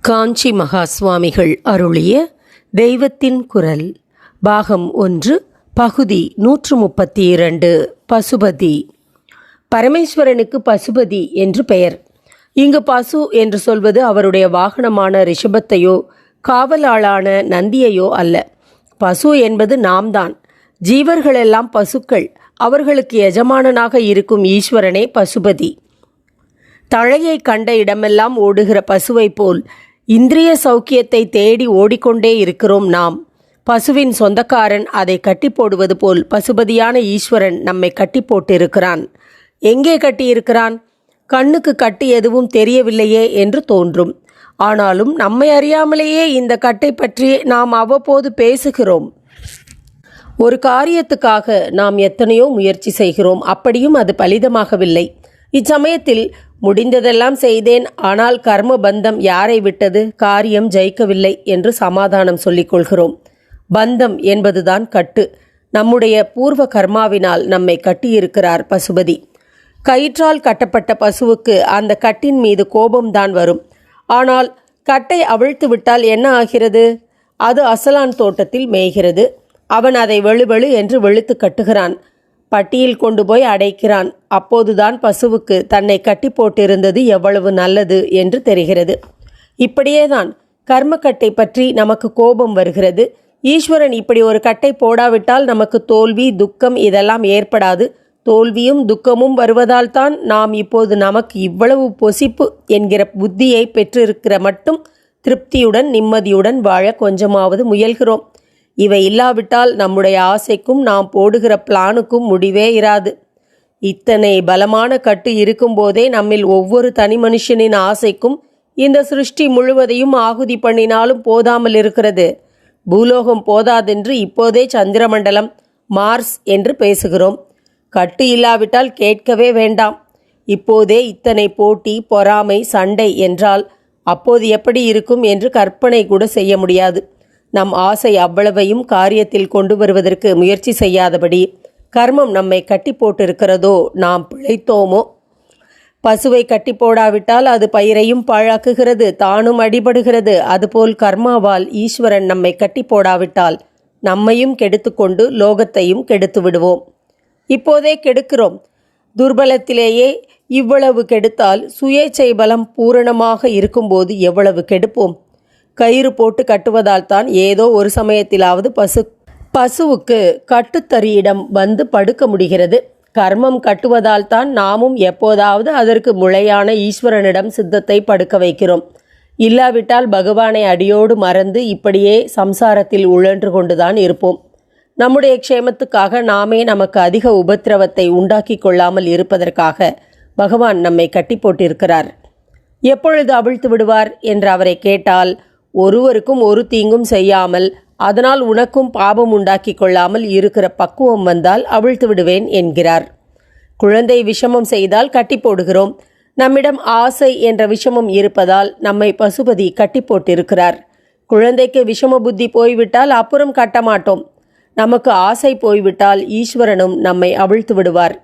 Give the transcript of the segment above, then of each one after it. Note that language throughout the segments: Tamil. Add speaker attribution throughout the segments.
Speaker 1: காஞ்சி மகா சுவாமிகள் அருளிய தெய்வத்தின் குரல் பாகம் ஒன்று பகுதி நூற்று முப்பத்தி இரண்டு பசுபதி. பரமேஸ்வரனுக்கு பசுபதி என்று பெயர். இங்கு பசு என்று சொல்வது அவருடைய வாகனமான ரிஷபத்தையோ காவலாளான நந்தியையோ அல்ல. பசு என்பது நாம் தான் ஜீவர்களெல்லாம் பசுக்கள். அவர்களுக்கு எஜமானனாக இருக்கும் ஈஸ்வரனே பசுபதி. தழையை கண்ட இடமெல்லாம் ஓடுகிற பசுவைப் போல் இந்திரிய சௌக்கியத்தை தேடி ஓடிக்கொண்டே இருக்கிறோம் நாம். பசுவின் சொந்தக்காரன் அதை கட்டி போடுவது போல் பசுபதியான ஈஸ்வரன் நம்மை கட்டி போட்டிருக்கிறான். எங்கே கட்டியிருக்கிறான்? கண்ணுக்கு கட்டு எதுவும் தெரியவில்லையே என்று தோன்றும். ஆனாலும் நம்மை அறியாமலேயே இந்த கட்டை பற்றி நாம் அவ்வப்போது பேசுகிறோம். ஒரு காரியத்துக்காக நாம் எத்தனையோ முயற்சி செய்கிறோம். அப்படியும் அது பலிதமாகவில்லை. இச்சமயத்தில் முடிந்ததெல்லாம் செய்தேன். ஆனால் கர்ம பந்தம் யாரை விட்டது? காரியம் ஜெயிக்கவில்லை என்று சமாதானம் சொல்லிக் கொள்கிறோம். பந்தம் என்பதுதான் கட்டு. நம்முடைய பூர்வ கர்மாவினால் நம்மை கட்டியிருக்கிறார் பசுபதி. கயிற்றால் கட்டப்பட்ட பசுவுக்கு அந்த கட்டின் மீது கோபம்தான் வரும். ஆனால் கட்டை அவிழ்த்து விட்டால் என்ன ஆகிறது? அது அசலான் தோட்டத்தில் மேய்கிறது. அவன் அதை வெளுவெளு என்று வெளுத்து கட்டுகிறான். பட்டியில் கொண்டு போய் அடைக்கிறான். அப்போதுதான் பசுவுக்கு தன்னை கட்டி போட்டிருந்தது எவ்வளவு நல்லது என்று தெரிகிறது. இப்படியேதான் கர்மக்கட்டை பற்றி நமக்கு கோபம் வருகிறது. ஈஸ்வரன் இப்படி ஒரு கட்டை போடாவிட்டால் நமக்கு தோல்வி துக்கம் இதெல்லாம் ஏற்படாது. தோல்வியும் துக்கமும் வருவதால் தான் நாம் இப்போது நமக்கு இவ்வளவு பொசிப்பு என்கிற புத்தியை பெற்றிருக்கிற மட்டும் திருப்தியுடன் நிம்மதியுடன் வாழ கொஞ்சமாவது முயல்கிறோம். இவை இல்லாவிட்டால் நம்முடைய ஆசைக்கும் நாம் போடுகிற பிளானுக்கும் முடிவே இராது. இத்தனை பலமான கட்டு இருக்கும்போதே நம்மில் ஒவ்வொரு தனி மனுஷனின் ஆசைக்கும் இந்த சிருஷ்டி முழுவதையும் ஆகுதி பண்ணினாலும் போதாமல் இருக்கிறது. பூலோகம் போதாதென்று இப்போதே சந்திரமண்டலம் மார்ஸ் என்று பேசுகிறோம். கட்டு இல்லாவிட்டால் கேட்கவே வேண்டாம். இப்போதே இத்தனை போட்டி பொறாமை சண்டை என்றால் அப்போது எப்படி இருக்கும் என்று கற்பனை கூட செய்ய முடியாது. நம் ஆசை அவ்வளவையும் காரியத்தில் கொண்டு வருவதற்கு முயற்சி செய்யாதபடி கர்மம் நம்மை கட்டி போட்டிருக்கிறதோ நாம் பிழைத்தோமோ? பசுவை கட்டி போடாவிட்டால் அது பயிரையும் பாழாக்குகிறது தானும் அடிபடுகிறது. அதுபோல் கர்மாவால் ஈஸ்வரன் நம்மை கட்டி போடாவிட்டால் நம்மையும் கெடுத்துக்கொண்டு லோகத்தையும் கெடுத்து விடுவோம். இப்போதே கெடுக்கிறோம். துர்பலத்திலேயே இவ்வளவு கெடுத்தால் சுயேச்சை பலம் பூரணமாக இருக்கும்போது எவ்வளவு கெடுப்போம்? கயிறு போட்டு கட்டுவதால் தான் ஏதோ ஒரு சமயத்திலாவது பசு பசுவுக்கு கட்டுத்தறியிடம் வந்து படுக்க முடிகிறது. கர்மம் கட்டுவதால் தான் நாமும் எப்போதாவது அதற்கு முளையான ஈஸ்வரனிடம் சித்தத்தை படுக்க வைக்கிறோம். இல்லாவிட்டால் பகவானை அடியோடு மறந்து இப்படியே சம்சாரத்தில் உழன்று கொண்டுதான் இருப்போம். நம்முடைய க்ஷேமத்துக்காக நாமே நமக்கு அதிக உபத்திரவத்தை உண்டாக்கி கொள்ளாமல் இருப்பதற்காக பகவான் நம்மை கட்டி போட்டிருக்கிறார். எப்பொழுது அவிழ்த்து விடுவார் என்று அவரை கேட்டால் ஒருவருக்கும் ஒரு தீங்கும் செய்யாமல் அதனால் உனக்கும் பாபம் உண்டாக்கி கொள்ளாமல் இருக்கிற பக்குவம் வந்தால் அவிழ்த்து விடுவேன் என்கிறார். குழந்தை விஷமம் செய்தால் கட்டி போடுகிறோம். நம்மிடம் ஆசை என்ற விஷமம் இருப்பதால் நம்மை பசுபதி கட்டி போட்டிருக்கிறார். குழந்தைக்கு விஷம புத்தி போய்விட்டால் அப்புறம் கட்ட மாட்டோம். நமக்கு ஆசை போய்விட்டால் ஈஸ்வரனும் நம்மை அவிழ்த்து விடுவார்.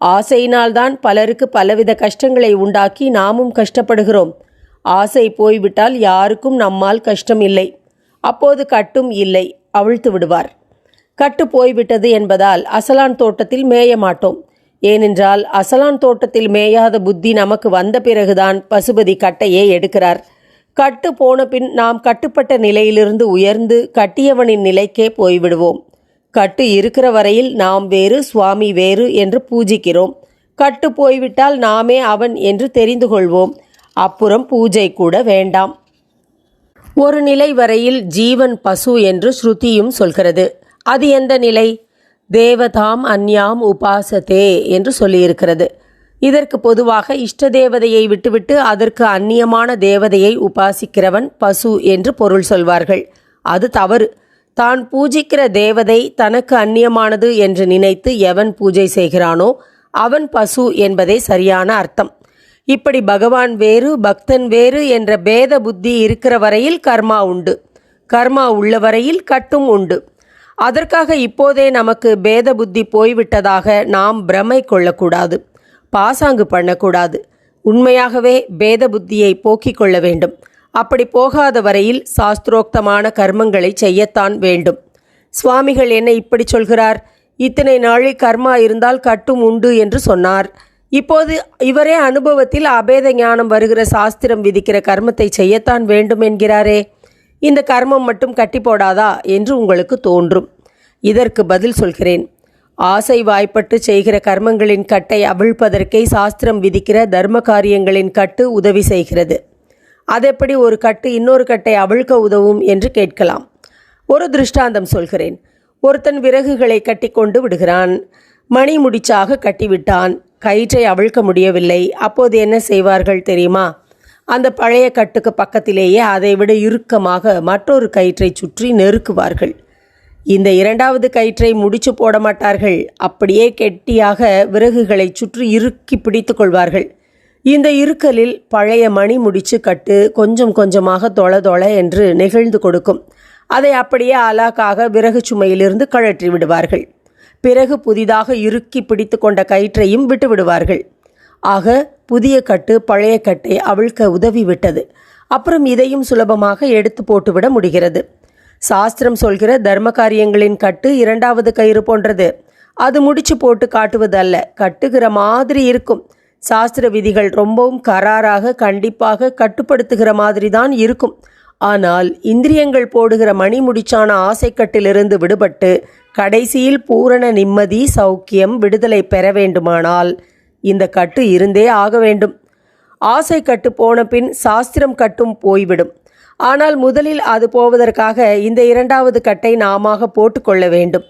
Speaker 1: ஆசையினால்தான் பலருக்கு பலவித கஷ்டங்களை உண்டாக்கி நாமும் கஷ்டப்படுகிறோம். ஆசை போய்விட்டால் யாருக்கும் நம்மால் கஷ்டம் இல்லை அப்போது கட்டும் இல்லை அவிழ்த்து விடுவார். கட்டு போய்விட்டது என்பதால் அசலான் தோட்டத்தில் மேய மாட்டோம். ஏனென்றால் அசலான் தோட்டத்தில் மேயாத புத்தி நமக்கு வந்த பிறகுதான் பசுபதி கட்டையே எடுக்கிறார். கட்டு போன பின் நாம் கட்டுப்பட்ட நிலையிலிருந்து உயர்ந்து கட்டியவனின் நிலைக்கே போய்விடுவோம். கட்டு இருக்கிற வரையில் நாம் வேறு சுவாமி வேறு என்று பூஜிக்கிறோம். கட்டு போய்விட்டால் நாமே அவன் என்று தெரிந்து கொள்வோம். அப்புறம் பூஜை கூட வேண்டாம். ஒரு நிலை வரையில் ஜீவன் பசு என்று ஸ்ருதியும் சொல்கிறது. அது எந்த நிலை? தேவதாம் அந்யாம் உபாசதே என்று சொல்லியிருக்கிறது. இதற்கு பொதுவாக இஷ்ட தேவதையை விட்டுவிட்டு அதற்கு அந்நியமான தேவதையை உபாசிக்கிறவன் பசு என்று பொருள் சொல்வார்கள். அது தவறு. தான் பூஜிக்கிற தேவதை தனக்கு அந்நியமானது என்று நினைத்து எவன் பூஜை செய்கிறானோ அவன் பசு என்பதே சரியான அர்த்தம். இப்படி பகவான் வேறு பக்தன் வேறு என்ற பேத புத்தி இருக்கிற வரையில் கர்மா உண்டு. கர்மா உள்ள வரையில் கட்டும் உண்டு. அதற்காக இப்போதே நமக்கு பேத புத்தி போய்விட்டதாக நாம் பிரமை கொள்ளக்கூடாது. பாசாங்கு பண்ணக்கூடாது. உண்மையாகவே பேத புத்தியை போக்கிக் கொள்ள வேண்டும். அப்படி போகாத வரையில் சாஸ்திரோக்தமான கர்மங்களை செய்யத்தான் வேண்டும். சுவாமிகள் என்ன இப்படி சொல்கிறார். இத்தனை நாளில் கர்மா இருந்தால் கட்டும் உண்டு என்று சொன்னார். இப்போது இவரே அனுபவத்தில் அபேத ஞானம் வருகிற சாஸ்திரம் விதிக்கிற கர்மத்தை செய்யத்தான் வேண்டும் என்கிறாரே. இந்த கர்மம் மட்டும் கட்டி போடாதா என்று உங்களுக்கு தோன்றும். இதற்கு பதில் சொல்கிறேன். ஆசை வாய்ப்பட்டு செய்கிற கர்மங்களின் கட்டை அவிழ்ப்பதற்கே சாஸ்திரம் விதிக்கிற தர்ம காரியங்களின் கட்டு உதவி செய்கிறது. அதெப்படி ஒரு கட்டு இன்னொரு கட்டை அவிழ்க்க உதவும் என்று கேட்கலாம். ஒரு திருஷ்டாந்தம் சொல்கிறேன். ஒருத்தன் விறகுகளை கட்டி கொண்டு விடுகிறான். மணி முடிச்சாக கட்டிவிட்டான். கயிற்றை அவிழ்க்க முடியவில்லை. அப்போது என்ன செய்வார்கள் தெரியுமா? அந்த பழைய கட்டுக்கு பக்கத்திலேயே அதைவிட இறுக்கமாக மற்றொரு கயிற்றை சுற்றி நெருக்குவார்கள். இந்த இரண்டாவது கயிற்றை முடிச்சு போட மாட்டார்கள். அப்படியே கெட்டியாக விறகுகளை சுற்றி இறுக்கி பிடித்து கொள்வார்கள். இந்த இருக்கலில் பழைய மணி முடிச்சு கட்டு கொஞ்சம் கொஞ்சமாக தொள தொள என்று நெகிழ்ந்து கொடுக்கும். அதை அப்படியே அலாக்காக விறகு சுமையிலிருந்து கழற்றி விடுவார்கள். பிறகு புதிதாக இறுக்கி பிடித்து கொண்ட கயிற்றையும் விட்டுவிடுவார்கள். ஆக புதிய கட்டு பழைய கட்டை அவிழ்க்க உதவி விட்டது. அப்புறம் இதையும் சுலபமாக எடுத்து போட்டுவிட முடிகிறது. சாஸ்திரம் சொல்கிற தர்ம காரியங்களின் கட்டு இரண்டாவது கயிறு போன்றது. அது முடிச்சு போட்டு காட்டுவது அல்ல கட்டுகிற மாதிரி இருக்கும். சாஸ்திர விதிகள் ரொம்பவும் கராராக கண்டிப்பாக கட்டுப்படுத்துகிற மாதிரி தான் இருக்கும். ஆனால் இந்திரியங்கள் போடுகிற மணி முடிச்சான ஆசைக்கட்டிலிருந்து விடுபட்டு கடைசியில் பூரண நிம்மதி சௌக்கியம் விடுதலை பெற வேண்டுமானால் இந்த கட்டு இருந்தே ஆக வேண்டும். ஆசை கட்டு போன பின் சாஸ்திரம் கட்டும் போய்விடும். ஆனால் முதலில் அது போவதற்காக இந்த இரண்டாவது கட்டை நாமாக போட்டுக்கொள்ள வேண்டும்.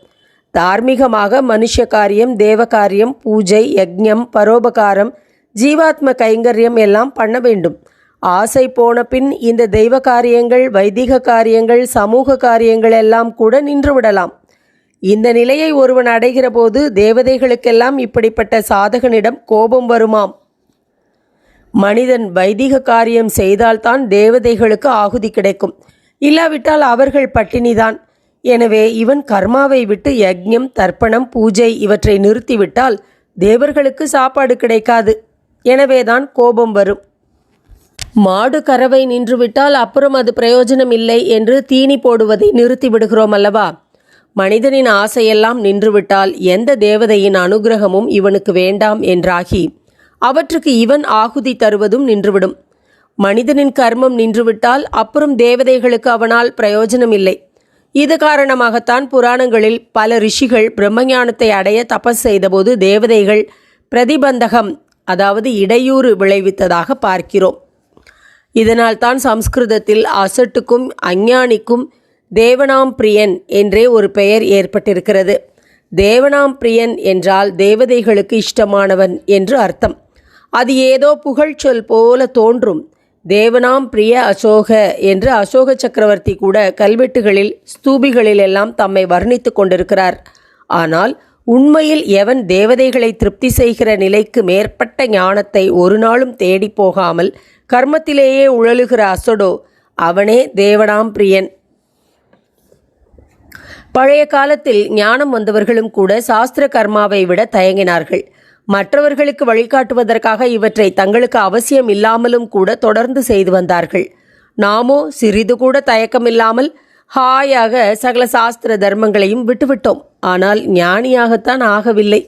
Speaker 1: தார்மீகமாக மனுஷ காரியம் தேவ காரியம் பூஜை யஜ்யம் பரோபகாரம் ஜீவாத்ம கைங்கரியம் எல்லாம் பண்ண வேண்டும். ஆசை போன பின் இந்த தெய்வ காரியங்கள் வைதிக காரியங்கள் சமூக காரியங்கள் எல்லாம் கூட நின்றுவிடலாம் இந்த நிலையை ஒருவன் அடைகிற போது தேவதைகளுக்கெல்லாம் இப்படிப்பட்ட சாதகனிடம் கோபம் வருமாம். மனிதன் வைதிக காரியம் செய்தால்தான் தேவதைகளுக்கு ஆகுதி கிடைக்கும். இல்லாவிட்டால் அவர்கள் பட்டினிதான். எனவே இவன் கர்மாவை விட்டு யக்ஞம் தர்ப்பணம் பூஜை இவற்றை நிறுத்திவிட்டால் தேவர்களுக்கு சாப்பாடு கிடைக்காது. எனவேதான் கோபம் வரும். மாடு கறவை நின்றுவிட்டால் அப்புறம் அது பிரயோஜனம் இல்லை என்று தீனி போடுவதை நிறுத்தி விடுகிறோம் அல்லவா? மனிதனின் ஆசையெல்லாம் நின்றுவிட்டால் எந்த தேவதையின் அனுகிரகமும் இவனுக்கு வேண்டாம் என்றாகி அவற்றுக்கு இவன் ஆகுதி தருவதும் நின்றுவிடும். மனிதனின் கர்மம் நின்றுவிட்டால் அப்புறம் தேவதைகளுக்கு அவனால் பிரயோஜனம் இல்லை இது காரணமாகத்தான் புராணங்களில் பல ரிஷிகள் பிரம்மஞானத்தை அடைய தபஸ் செய்தபோது தேவதைகள் பிரதிபந்தகம் அதாவது இடையூறு விளைவித்ததாக பார்க்கிறோம். இதனால் தான் சம்ஸ்கிருதத்தில் அசட்டுக்கும் அஞ்ஞானிக்கும் தேவனாம் பிரியன் என்றே ஒரு பெயர் ஏற்பட்டிருக்கிறது. தேவனாம் பிரியன் என்றால் தேவதைகளுக்கு இஷ்டமானவன் என்று அர்த்தம். அது ஏதோ புகழ்ச்சொல் போல தோன்றும். தேவனாம் பிரிய அசோக என்று அசோக சக்கரவர்த்தி கூட கல்வெட்டுகளில் ஸ்தூபிகளில் எல்லாம் தம்மை வர்ணித்து கொண்டிருக்கிறார். ஆனால் உண்மையில் எவன் தேவதைகளை திருப்தி செய்கிற நிலைக்கு மேற்பட்ட ஞானத்தை ஒரு நாளும் தேடி போகாமல் கர்மத்திலேயே உழலுகிற அசடோ அவனே தேவனாம் பிரியன். பழைய காலத்தில் ஞானம் வந்தவர்களும் கூட சாஸ்திர கர்மாவை விட தயங்கினார்கள். மற்றவர்களுக்கு வழிகாட்டுவதற்காக இவற்றை தங்களுக்கு அவசியம் இல்லாமலும் கூட தொடர்ந்து செய்து வந்தார்கள். நாமோ சிறிது கூட தயக்கமில்லாமல் ஹாயாக சகல சாஸ்திர தர்மங்களையும் விட்டுவிட்டோம். ஆனால் ஞானியாகத்தான் ஆகவில்லை.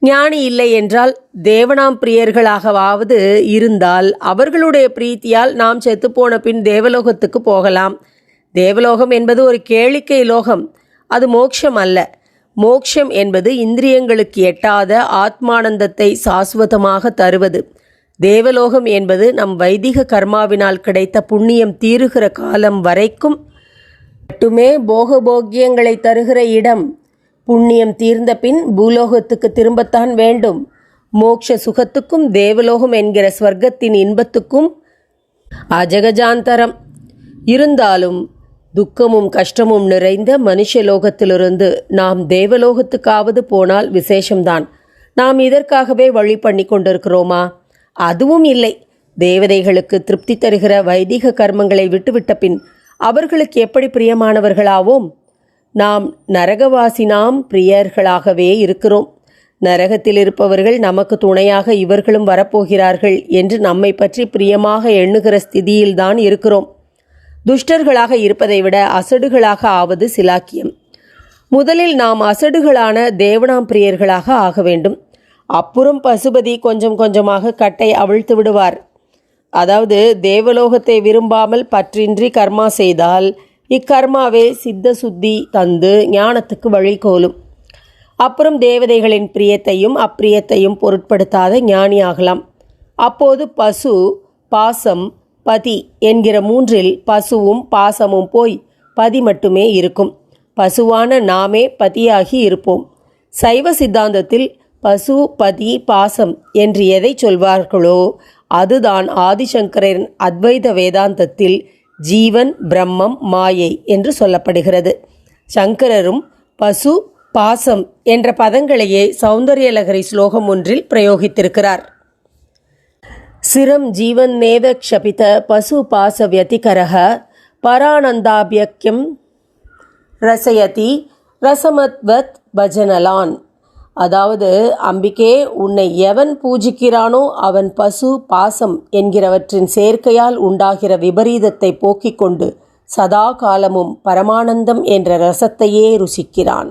Speaker 1: ஞானி இல்லை என்றால் தேவனாம் பிரியர்களாகவாவது இருந்தால் அவர்களுடைய பிரீத்தியால் நாம் செத்துப்போன பின் தேவலோகத்துக்கு போகலாம். தேவலோகம் என்பது ஒரு கேளிக்கை லோகம். அது மோட்சம் அல்ல. மோக்ஷம் என்பது இந்திரியங்களுக்கு எட்டாத ஆத்மானந்தத்தை சாஸ்வதமாக தருவது. தேவலோகம் என்பது நம் வைதிக கர்மாவினால் கிடைத்த புண்ணியம் தீருகிற காலம் வரைக்கும் மட்டுமே போகபோக்கியங்களை தருகிற இடம். புண்ணியம் தீர்ந்த பின் பூலோகத்துக்கு திரும்பத்தான் வேண்டும். மோக்ஷ சுகத்துக்கும் தேவலோகம் என்கிற ஸ்வர்க்கத்தின் இன்பத்துக்கும் அஜகஜாந்தரம். இருந்தாலும் துக்கமும் கஷ்டமும் நிறைந்த மனுஷலோகத்திலிருந்து நாம் தேவலோகத்துக்காவது போனால் விசேஷம்தான். நாம் இதற்காகவே வழி பண்ணி கொண்டிருக்கிறோமா? அதுவும் இல்லை. தேவதைகளுக்கு திருப்தி தருகிற வைதிக கர்மங்களை விட்டுவிட்ட பின் அவர்களுக்கு எப்படி பிரியமானவர்களாவோம்? நாம் நரகவாசினாம் பிரியர்களாகவே இருக்கிறோம். நரகத்தில் இருப்பவர்கள் நமக்கு துணையாக இவர்களும் வரப்போகிறார்கள் என்று நம்மை பற்றி பிரியமாக எண்ணுகிற ஸ்திதியில்தான் இருக்கிறோம். துஷ்டர்களாக இருப்பதை விட அசடுகளாக ஆவது சிலாக்கியம். முதலில் நாம் அசடுகளான தேவனாம் பிரியர்களாக ஆக வேண்டும். அப்புறம் பசுபதி கொஞ்சம் கொஞ்சமாக கட்டை அவிழ்த்து விடுவார். அதாவது தேவலோகத்தை விரும்பாமல் பற்றின்றி கர்மா செய்தால் இக்கர்மாவே சித்த சுத்தி தந்து ஞானத்துக்கு வழிகோலும் அப்புறம் தேவதைகளின் பிரியத்தையும் அப்பிரியத்தையும் பொருட்படுத்தாத ஞானியாகலாம். அப்போது பசு பாசம் பதி என்கிற மூன்றில் பசுவும் பாசமும் போய் பதி மட்டுமே இருக்கும். பசுவான நாமே பதியாகி இருப்போம். சைவ சித்தாந்தத்தில் பசு பதி பாசம் என்று எதை சொல்வார்களோ அதுதான் ஆதிசங்கரின் அத்வைத வேதாந்தத்தில் ஜீவன் பிரம்மம் மாயை என்று சொல்லப்படுகிறது. சங்கரரும் பசு பாசம் என்ற பதங்களையே சௌந்தர்யலகரி ஸ்லோகம் ஒன்றில் பிரயோகித்திருக்கிறார். சிரம் ஜீவன் நேவ க்ஷபித பசு பாச வியதிகரக பரானந்தாபியக்கியம் ரசயதி ரசமத்வத் பஜனலான். அதாவது அம்பிகே உன்னை எவன் பூஜிக்கிறானோ அவன் பசு பாசம் என்கிறவற்றின் சேர்க்கையால் உண்டாகிற விபரீதத்தை போக்கிக் கொண்டு சதா காலமும் பரமானந்தம் என்ற ரசத்தையே ருசிக்கிறான்.